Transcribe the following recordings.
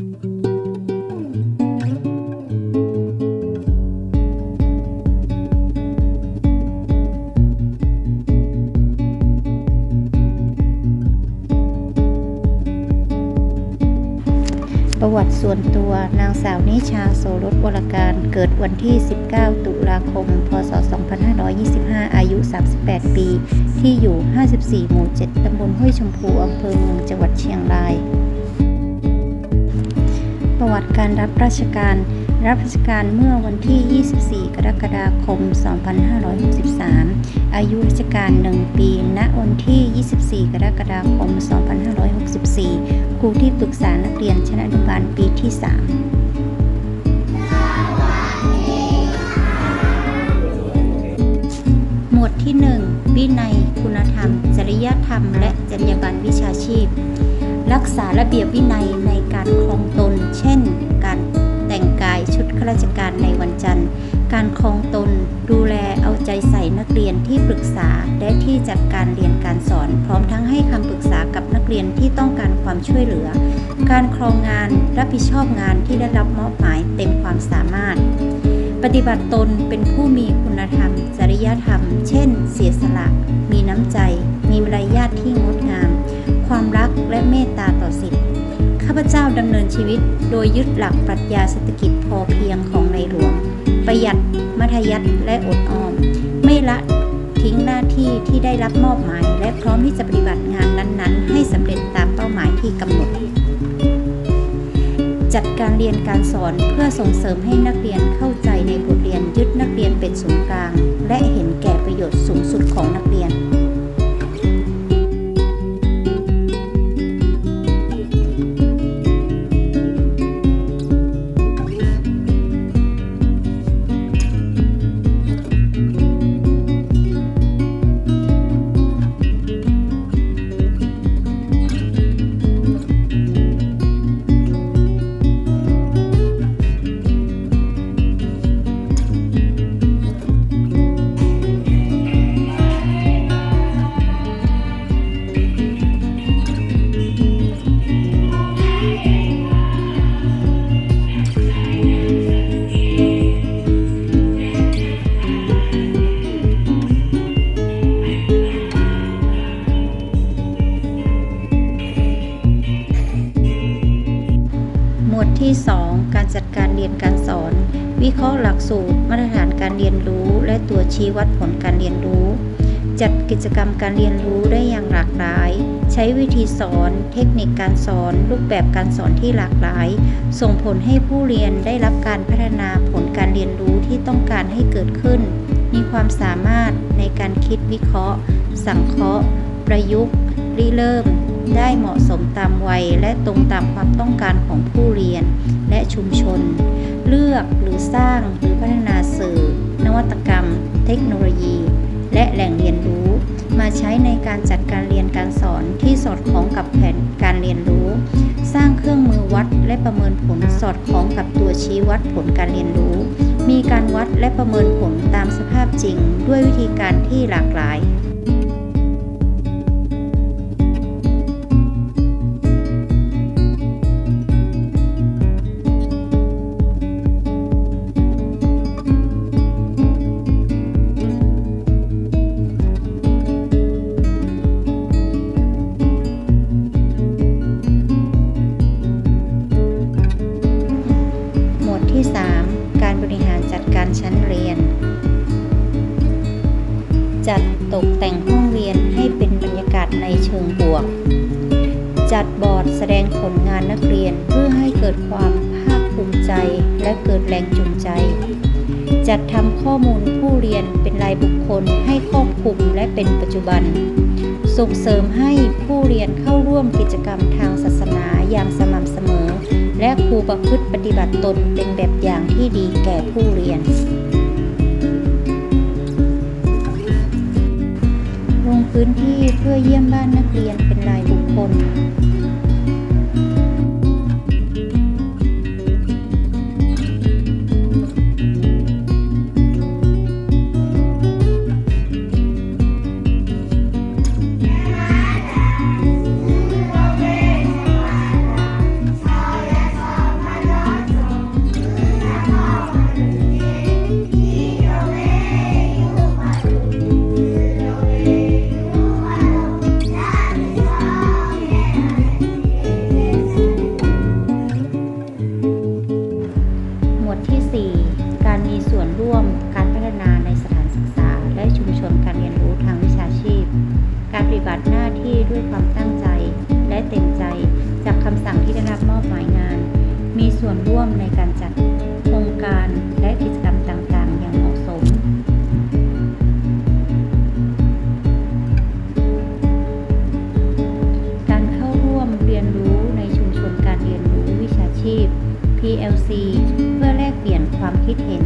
ประวัติส่วนตัวนางสาวนิชาโสรสวรการเกิดวันที่ 19 ตุลาคม พศ 2525 อายุ 38 ปี ที่อยู่ 54 หมู่ 7 ตำบลห้วยชมพู อำเภอเมือง จังหวัดเชียงราย ประวัติการรับราชการ รับราชการเมื่อวันที่ 24 กรกฎาคม 2563 อายุราชการ 1 ปี ณ วันที่ 24 กรกฎาคม 2564 ครูที่ปรึกษานักเรียนชั้นอนุบาลปีที่ 3หมวดที่ 1 วินัย คุณธรรม จริยธรรม และจรรยาบรรณวิชาชีพ รักษาระเบียบวินัยในการครองตน เช่น การแต่งกายชุดข้าราชการในวันจันทร์ การครองตน ดูแลเอาใจใส่นักเรียนที่ปรึกษาและที่จัดการเรียนการสอน พร้อมทั้งให้คำปรึกษากับนักเรียนที่ต้องการความช่วยเหลือ การครองงานรับผิดชอบงานที่ได้รับมอบหมายเต็มความสามารถ ปฏิบัติตนเป็นผู้มีคุณธรรม จริยธรรม เช่น เสียสละ มีน้ำใจ มีมารยาทที่งดงาม ความรักและเมตตาต่อสิทธิข้าพเจ้าดำเนินชีวิต โดยยึดหลักปรัชญาเศรษฐกิจพอเพียงของในหลวง ประหยัด มัธยัติและอดออม ไม่ละทิ้งหน้าที่ที่ได้รับมอบหมาย และพร้อมที่จะปฏิบัติงานนั้นๆ ให้สำเร็จตามเป้าหมายที่กำหนด จัดการเรียนการสอนเพื่อส่งเสริมให้นักเรียนเข้าใจในบทเรียนยึดนักเรียนเป็นศูนย์กลาง และเห็นแก่ประโยชน์สูงสุดของนัก วิเคราะห์หลักสูตร มาตรฐานการเรียนรู้ และตัวชี้วัดผลการเรียนรู้ จัดกิจกรรมการเรียนรู้ได้อย่างหลากหลาย ใช้วิธีสอน เทคนิคการสอน รูปแบบการสอนที่หลากหลาย ส่งผลให้ผู้เรียนได้รับการพัฒนาผลการเรียนรู้ที่ต้องการให้เกิดขึ้น มีความสามารถในการคิดวิเคราะห์ สังเคราะห์ ประยุกต์ ริเริ่ม ได้เหมาะสมตามวัยและตรงตามความต้องการของผู้เรียนและชุมชน เลือกหรือสร้างหรือพัฒนาสื่อ นวัตกรรม เทคโนโลยี และแหล่งเรียนรู้ มาใช้ในการจัดการเรียนการสอนที่สอดคล้องกับแผนการเรียนรู้ สร้างเครื่องมือวัดและประเมินผลสอดคล้องกับตัวชี้วัดผลการเรียนรู้ มีการวัดและประเมินผลตามสภาพจริง ด้วยวิธีการที่หลากหลาย จัดตกแต่งห้องเรียนให้เป็นบรรยากาศในเชิงบวก จัดบอร์ดแสดงผลงานนักเรียนเพื่อให้เกิดความภาคภูมิใจและเกิดแรงจูงใจ จัดทำข้อมูลผู้เรียนเป็นรายบุคคลให้ครอบคลุมและเป็นปัจจุบัน ส่งเสริมให้ผู้เรียนเข้าร่วมกิจกรรมทางศาสนาอย่างสม่ำเสมอ และครูประพฤติปฏิบัติตนเป็นแบบอย่างที่ดีแก่ผู้เรียน พื้นที่เพื่อเยี่ยมบ้านนักเรียนเป็นรายบุคคล บัติหน้าที่ด้วยความตั้งใจ และเต็มใจ จากคำสั่งที่ได้รับมอบหมายงาน มีส่วนร่วมในการจัดโครงการและกิจกรรมต่างๆ อย่างเหมาะสม การเข้าร่วมเรียนรู้ในชุมชนการเรียนรู้วิชาชีพ PLC เพื่อแลกเปลี่ยนความคิดเห็น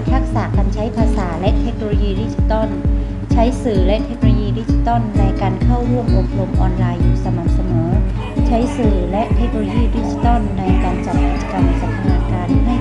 านทักษะการใช้ภาษาและเทคโนโลยีดิจิตอล ใช้สื่อและเทคโนโลยีดิจิตอลในการเข้าร่วมอบรมออนไลน์อยู่สม่ำเสมอ ใช้สื่อและเทคโนโลยีดิจิตอลในการจัดกิจกรรมสัมมนการให้